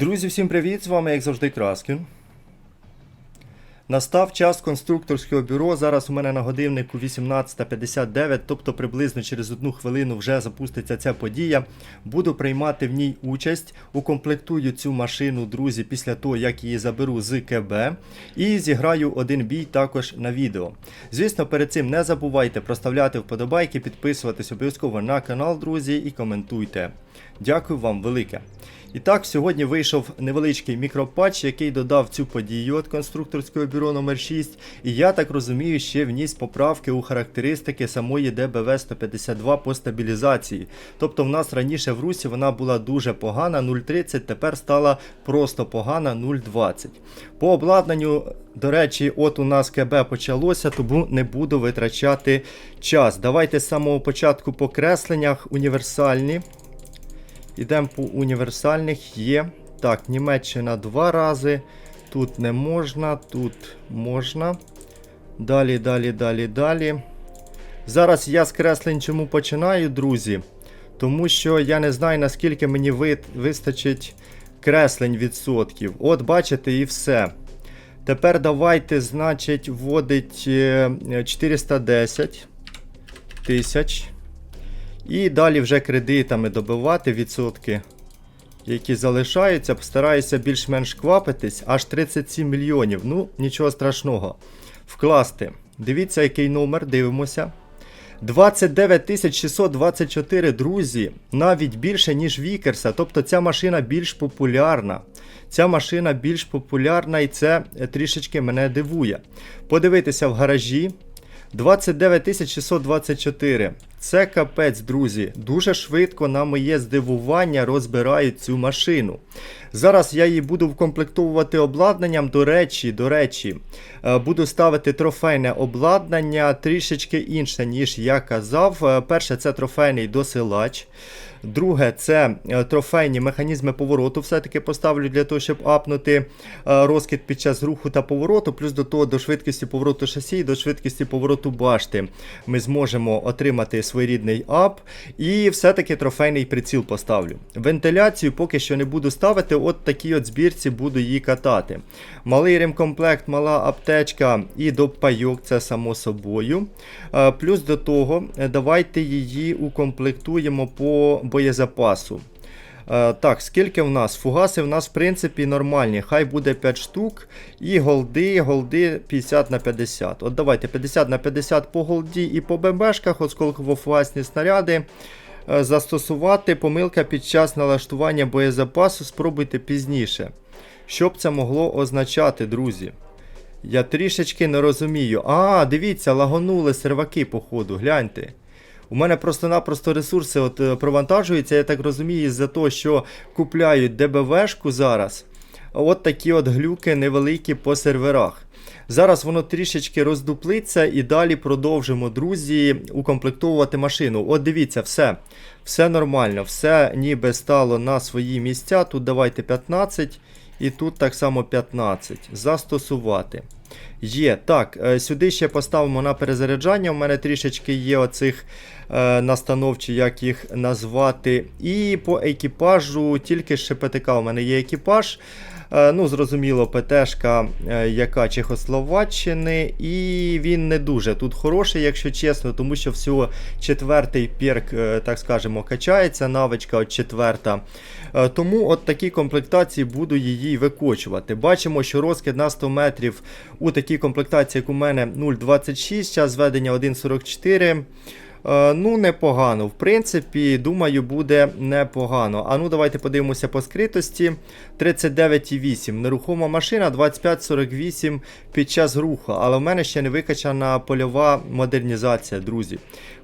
Друзі, всім привіт! З вами, як завжди, Краскін. Настав час конструкторського бюро. Зараз у мене на годиннику 18.59, тобто приблизно через одну хвилину вже запуститься ця подія. Буду приймати в ній участь. Укомплектую цю машину, друзі, після того, як її заберу з КБ. І зіграю один бій також на відео. Звісно, перед цим не забувайте проставляти вподобайки, підписуватись обов'язково на канал, друзі, і коментуйте. Дякую вам велике. І так, сьогодні вийшов невеличкий мікропатч, який додав цю подію від конструкторського бюро номер 6 І я так розумію, ще вніс поправки у характеристики самої ДБВ 152 по стабілізації. Тобто в нас раніше в русі вона була дуже погана 0,30, тепер стала просто погана 0,20. По обладнанню, до речі, от у нас КБ почалося, тому не буду витрачати час. Давайте з самого початку по кресленнях універсальні. Ідемо по універсальних є. Так, Німеччина два рази. Тут не можна, тут можна. Далі, далі, далі, далі. Зараз я з креслень чому починаю, друзі. Тому що я не знаю, наскільки мені ви... вистачить креслень відсотків. От, бачите, і все. Тепер давайте, значить, вводить е, 410 тисяч. І далі вже кредитами добивати відсотки, які залишаються. Постараюся більш-менш квапитись. Аж 37 мільйонів. Ну, нічого страшного. Вкласти. Дивіться, який номер, дивимося. 29 624 друзі, навіть більше, ніж Вікерса. Тобто ця машина більш популярна. Ця машина більш популярна і це трішечки мене дивує. Подивитися в гаражі. 29 624. Це капець, друзі. Дуже швидко на моє здивування розбирають цю машину. Зараз я її буду вкомплектовувати обладнанням. До речі, до речі, е, буду ставити трофейне обладнання трішечки інше, ніж я казав. Е, Перше, це трофейний досилач. Друге, це е, трофейні механізми повороту. Все-таки поставлю для того, щоб апнути е, розкид під час руху та повороту, плюс до того до швидкості повороту шасі і до швидкості повороту башти. Ми зможемо отримати своєрідний ап. І все-таки трофейний приціл поставлю. Вентиляцію поки що не буду ставити, от такій от збірці буду її катати. Малий ремкомплект, мала аптечка і допайок, це само собою. Е, Плюс до того, давайте її укомплектуємо по боєзапасу. Е, так, скільки в нас? Фугаси в нас, в принципі, нормальні. Хай буде 5 штук. І голди, голди 50 на 50. От давайте 50 на 50 по голді і по БМБшках, осколково-фугасні снаряди. е, Застосувати помилка під час налаштування боєзапасу спробуйте пізніше. Що б це могло означати, друзі? Я трішечки не розумію. А, дивіться, лагонули серваки, походу, гляньте. У мене просто-напросто ресурси от, е, провантажуються, я так розумію, із-за того, що купляють ДБВшку зараз. От такі от глюки невеликі по серверах. Зараз воно трішечки роздуплиться і далі продовжимо, друзі, укомплектовувати машину. От дивіться, все. Все нормально, все ніби стало на свої місця. Тут давайте 15 і тут так само 15. Застосувати. Є. Так, е, сюди ще поставимо на перезаряджання. У мене трішечки є оцих е, настановчі, як їх назвати. І по екіпажу, тільки ще ПТК у мене є екіпаж. Е, Ну, зрозуміло, ПТшка, е, яка Чехословаччини, і він не дуже тут хороший, якщо чесно, тому що всього четвертий перк, е, так скажемо, качається, навичка от четверта. Тому от такі комплектації буду її викочувати. Бачимо, що розкид на 100 метрів у такій комплектації, як у мене 0,26, час зведення 1,44. Е, Ну, непогано. В принципі, думаю, буде непогано. А ну, давайте подивимося по скритості. 39,8. Нерухома машина 25,48 під час руху. Але в мене ще не викачана польова модернізація, друзі.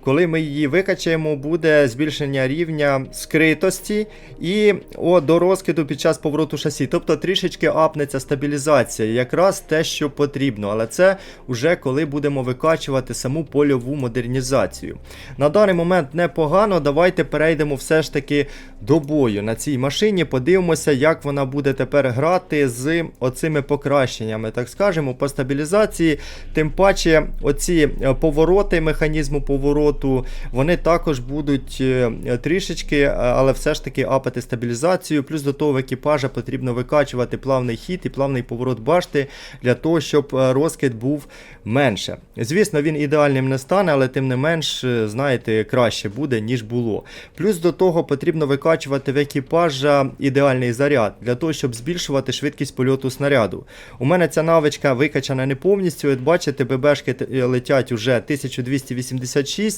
Коли ми її викачаємо, буде збільшення рівня скритості і о, до розкиду під час повороту шасі. Тобто трішечки апнеться стабілізація, якраз те, що потрібно. Але це вже коли будемо викачувати саму польову модернізацію. На даний момент непогано. Давайте перейдемо все ж таки до бою на цій машині. Подивимося, як вона буде тепер грати з оцими покращеннями, так скажемо, по стабілізації. Тим паче, оці е, повороти механізму повороту польоту, вони також будуть е, трішечки, е, але все ж таки апати стабілізацію. Плюс до того в екіпажа потрібно викачувати плавний хід і плавний поворот башти для того, щоб е, розкид був менше. Звісно, він ідеальним не стане, але тим не менш, знаєте, краще буде, ніж було. Плюс до того потрібно викачувати в екіпажа ідеальний заряд для того, щоб збільшувати швидкість польоту снаряду. У мене ця навичка викачана не повністю. От бачите, ББшки летять уже 1286.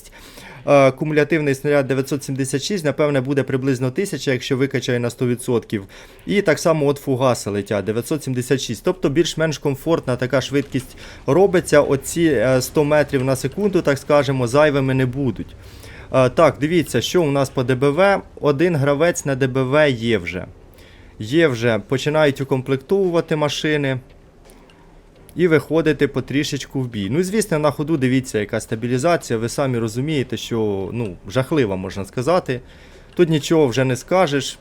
Е, Кумулятивний снаряд 976, напевне, буде приблизно 1000, якщо викачає на 100%. І так само от фугаси летять 976. Тобто більш-менш комфортна така швидкість робиться. Оці е, 100 метрів на секунду, так скажемо, зайвими не будуть. Е, Так, дивіться, що у нас по ДБВ. Один гравець на ДБВ є вже. Є вже, починають укомплектовувати машини і виходити потрішечку в бій. Ну, звісно, на ходу дивіться, яка стабілізація. Ви самі розумієте, що ну, жахлива, можна сказати. Тут нічого вже не скажеш.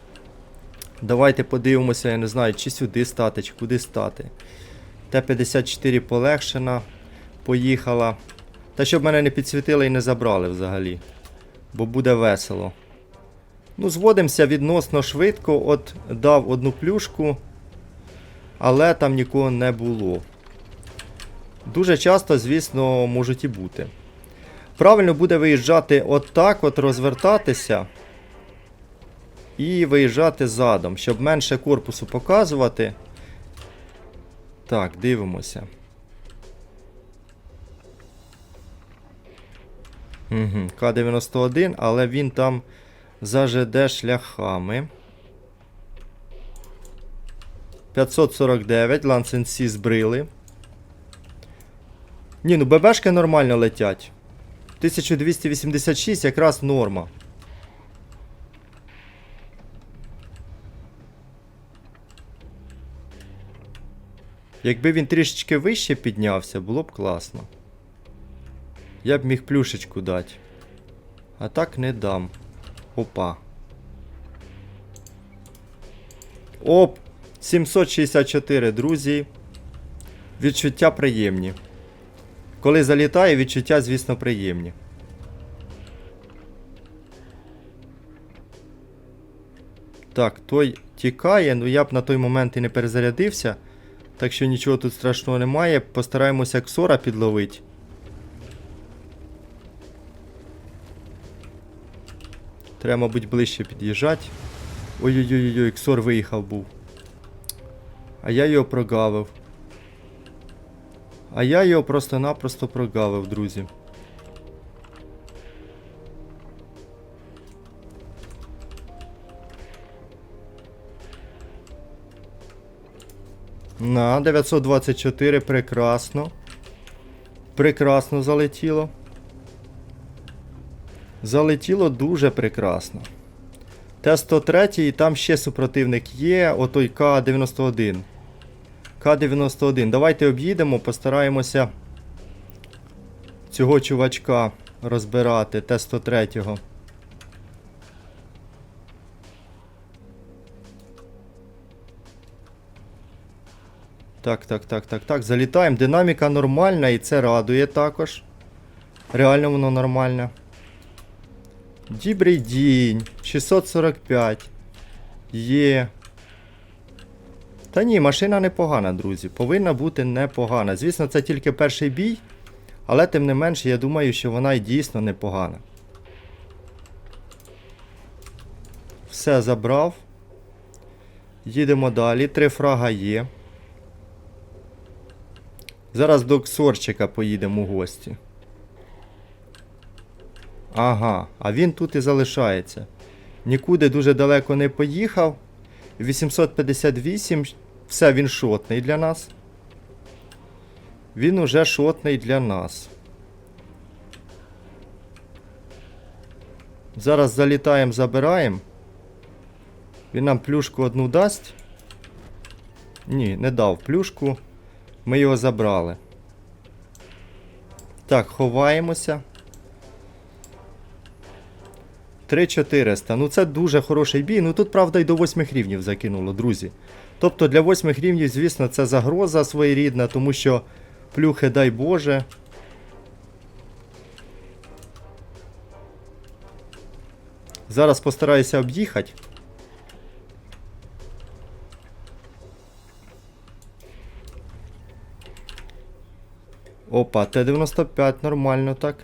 Давайте подивимося, я не знаю, чи сюди стати, чи куди стати. Т-54 полегшена. Поїхала. Та щоб мене не підсвітили і не забрали взагалі. Бо буде весело. Ну, зводимося відносно швидко. От дав одну плюшку, але там нікого не було. Дуже часто, звісно, можуть і бути. Правильно буде виїжджати отак, от розвертатися. І виїжджати задом, щоб менше корпусу показувати. Так, дивимося. Угу, К-91, але він там за шляхами. 549, лансенсі збрили. Ні, ну ББшки нормально летять. 1286 якраз норма. Якби він трішечки вище піднявся, було б класно. Я б міг плюшечку дати. А так не дам. Опа. Оп! 764, друзі. Відчуття приємні. Коли залітає, відчуття, звісно, приємні. Так, той тікає, ну я б на той момент і не перезарядився. Так що нічого тут страшного немає. Постараємося ксора підловити. Треба, мабуть, ближче під'їжджати. Ой-ой-ой, ксор виїхав був. А я його прогавив. А я його просто-напросто прогавив, друзі. На, 924, прекрасно. Прекрасно залетіло. Залетіло дуже прекрасно. Т-103 і там ще супротивник є, отой К-91. К-91. Давайте об'їдемо, постараємося цього чувачка розбирати Т-103. Так, так, так, так, так. Залітаємо. Динаміка нормальна і це радує також. Реально воно нормальне. Дібрий дінь. 645. Є. Та ні, машина непогана, друзі. Повинна бути непогана. Звісно, це тільки перший бій. Але тим не менше, я думаю, що вона і дійсно непогана. Все забрав. Їдемо далі. Три фрага є. Зараз до Ксорчика поїдемо у гості. Ага, а він тут і залишається. Нікуди дуже далеко не поїхав. 858. Все, він шотний для нас. Він уже шотний для нас. Зараз залітаємо, забираємо. Він нам плюшку одну дасть. Ні, не дав плюшку. Ми його забрали. Так, ховаємося. 3400. Ну це дуже хороший бій. Ну тут, правда, і до 8 рівнів закинуло, друзі. Тобто для 8 рівнів, звісно, це загроза своєрідна, тому що плюхи, дай Боже. Зараз постараюся об'їхати. Опа, Т-95, нормально так.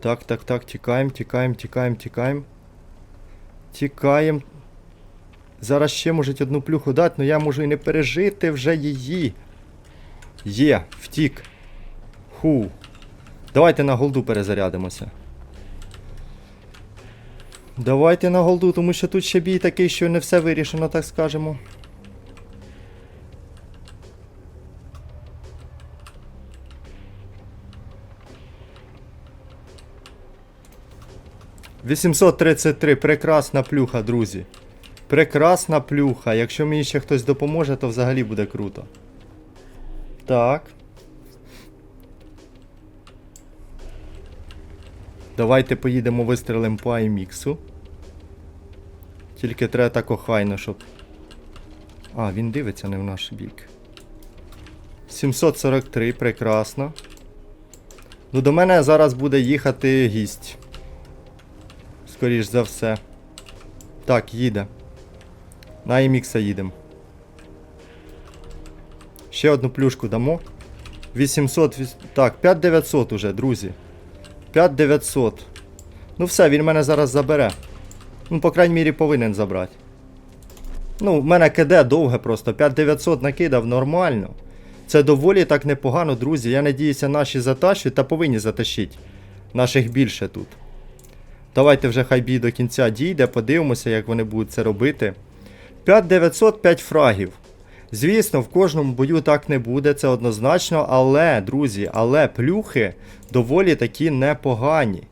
Так, так, так, тікаємо, тікаємо, тікаємо, тікаємо. Тікаємо. Зараз ще можуть одну плюху дати, але я можу і не пережити вже її. Є, втік. Ху. Давайте на голду перезарядимося. Давайте на голду, тому що тут ще бій такий, що не все вирішено, так скажемо. «833, прекрасна плюха, друзі. Прекрасна плюха. Якщо мені ще хтось допоможе, то взагалі буде круто. Так. Давайте поїдемо вистрелимо по IMX. Тільки треба так охайно, щоб. А, він дивиться не в наш бік. 743, прекрасно. Ну, до мене зараз буде їхати гість. Скоріш за все. Так, їде. На IMX їдемо. Ще одну плюшку дамо. 800. Так, 5900 уже, друзі. 5900. Ну все, він мене зараз забере. Ну, по крайній мірі, повинен забрати. Ну, в мене КД довге просто. 5900 накидав нормально. Це доволі так непогано, друзі. Я надіюся, наші затащать та повинні затащити. Наших більше тут. Давайте вже хай бій до кінця дійде, подивимося, як вони будуть це робити. 5900 5 фрагів. Звісно, в кожному бою так не буде, це однозначно, але, друзі, але плюхи доволі такі непогані.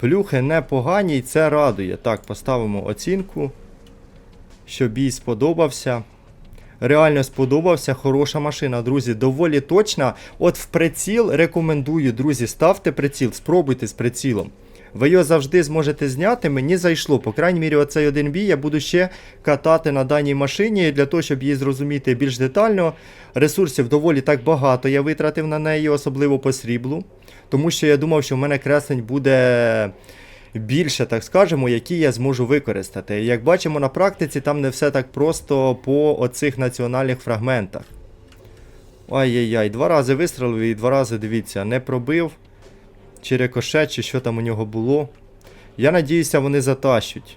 Плюхи непогані і це радує. Так, поставимо оцінку. Що бій сподобався. Реально сподобався, хороша машина, друзі, доволі точна. От в приціл рекомендую, друзі, ставте приціл, спробуйте з прицілом. Ви його завжди зможете зняти, мені зайшло. По крайній мірі, оцей один бій я буду ще катати на даній машині для того, щоб її зрозуміти більш детально. Ресурсів доволі так багато я витратив на неї, особливо по сріблу. Тому що я думав, що в мене кресень буде більше, так скажемо, які я зможу використати. Як бачимо на практиці, там не все так просто по оцих національних фрагментах. Ай-яй-яй, два рази вистрелив і два рази, дивіться, не пробив. Чи рикошет, чи що там у нього було. Я надіюся, вони затащуть.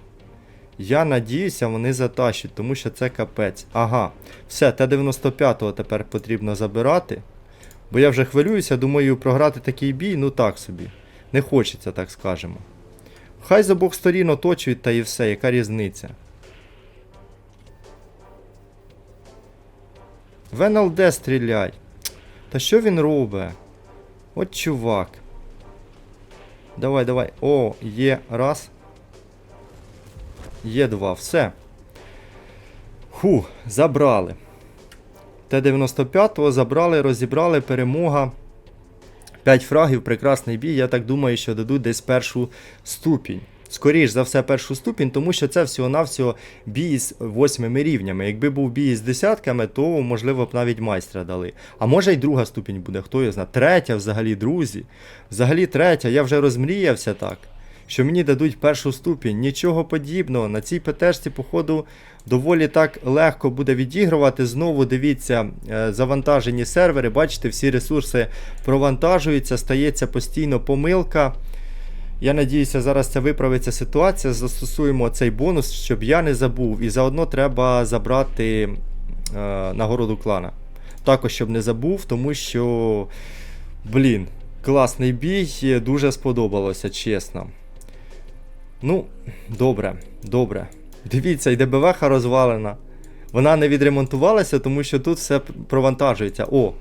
Я надіюся, вони затащать, тому що це капець. Ага, все, Т-95 тепер потрібно забирати. Бо я вже хвилююся, думаю, програти такий бій, ну так собі. Не хочеться, так скажемо. Хай з обох сторін оточують та і все, яка різниця. В НЛД стріляй. Та що він робить? От чувак. Давай, давай. О, є раз. Є два. Все. Ху, забрали. Т-95 забрали, розібрали, перемога. 5 фрагів, прекрасний бій. Я так думаю, що дадуть десь першу ступінь. Скоріш за все, першу ступінь, тому що це всього-навсього бій з восьмими рівнями. Якби був бій з десятками, то можливо б навіть майстра дали. А може й друга ступінь буде, хто його знає. Третя взагалі, друзі. Взагалі третя, я вже розмріявся так. Що мені дадуть першу ступінь, нічого подібного. На цій ПТшці, походу, доволі так легко буде відігрувати. Знову дивіться, е, завантажені сервери, бачите, всі ресурси провантажуються, стається постійно помилка. Я надіюся, зараз це виправиться ситуація. Застосуємо цей бонус, щоб я не забув. І заодно треба забрати е, нагороду клана. Також, щоб не забув, тому що, блін, класний бій, дуже сподобалося, чесно. Ну, добре, добре. Дивіться, і ДБВХ розвалена. Вона не відремонтувалася, тому що тут все провантажується. О!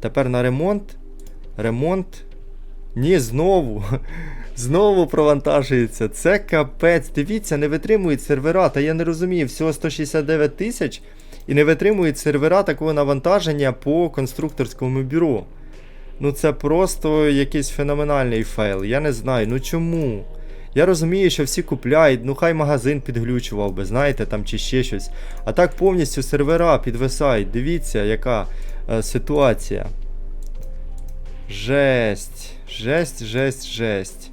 Тепер на ремонт. Ремонт. Ні, знову. Знову провантажується. Це капець. Дивіться, не витримують сервера. Та я не розумію, всього 169 тисяч і не витримують сервера такого навантаження по конструкторському бюро. Ну це просто якийсь феноменальний фейл. Я не знаю, ну чому? Я розумію, що всі купляють, ну хай магазин підглючував би, знаєте, там чи ще щось. А так повністю сервера підвисають. Дивіться, яка е, ситуація. Жесть, жесть, жесть, жесть.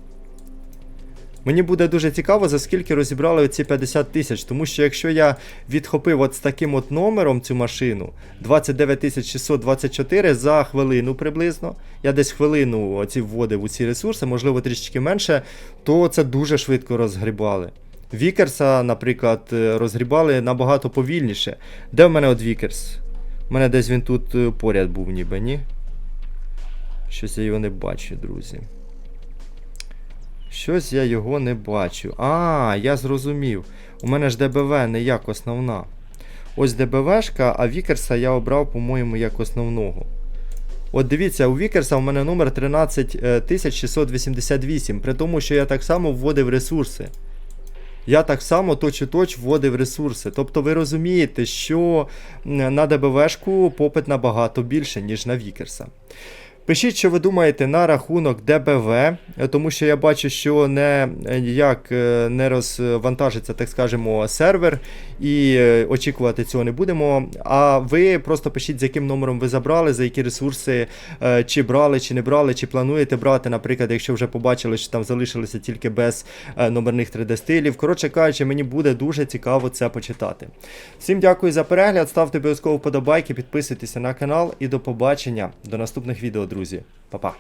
Мені буде дуже цікаво, за скільки розібрали оці 50 тисяч, тому що якщо я відхопив от з таким от номером цю машину 29 624 за хвилину приблизно, я десь хвилину оці вводив у ці ресурси, можливо трішечки менше, то це дуже швидко розгрібали. Вікерса, наприклад, е, розгрібали набагато повільніше. Де в мене от Вікерс? У мене десь він тут е, поряд був, ніби, ні? Щось я його не бачу, друзі. Щось я його не бачу. А, я зрозумів. У мене ж ДБВ не як основна. Ось ДБВшка, а Вікерса я обрав, по-моєму, як основного. От дивіться, у Вікерса у мене номер 13688, при тому, що я так само вводив ресурси. Я так само точ-у-точ вводив ресурси. Тобто ви розумієте, що на ДБВшку попит набагато більше, ніж на Вікерса. Пишіть, що ви думаєте на рахунок ДБВ, е, тому що я бачу, що не е, ніяк е, не розвантажиться, так скажемо, сервер, і очікувати цього не будемо. А ви просто пишіть, з яким номером ви забрали, за які ресурси, чи брали, чи не брали, чи плануєте брати, наприклад, якщо вже побачили, що там залишилося тільки без номерних 3D-стилів. Коротше кажучи, мені буде дуже цікаво це почитати. Всім дякую за перегляд, ставте обов'язково вподобайки, підписуйтеся на канал і до побачення до наступних відео, друзі. Па-па.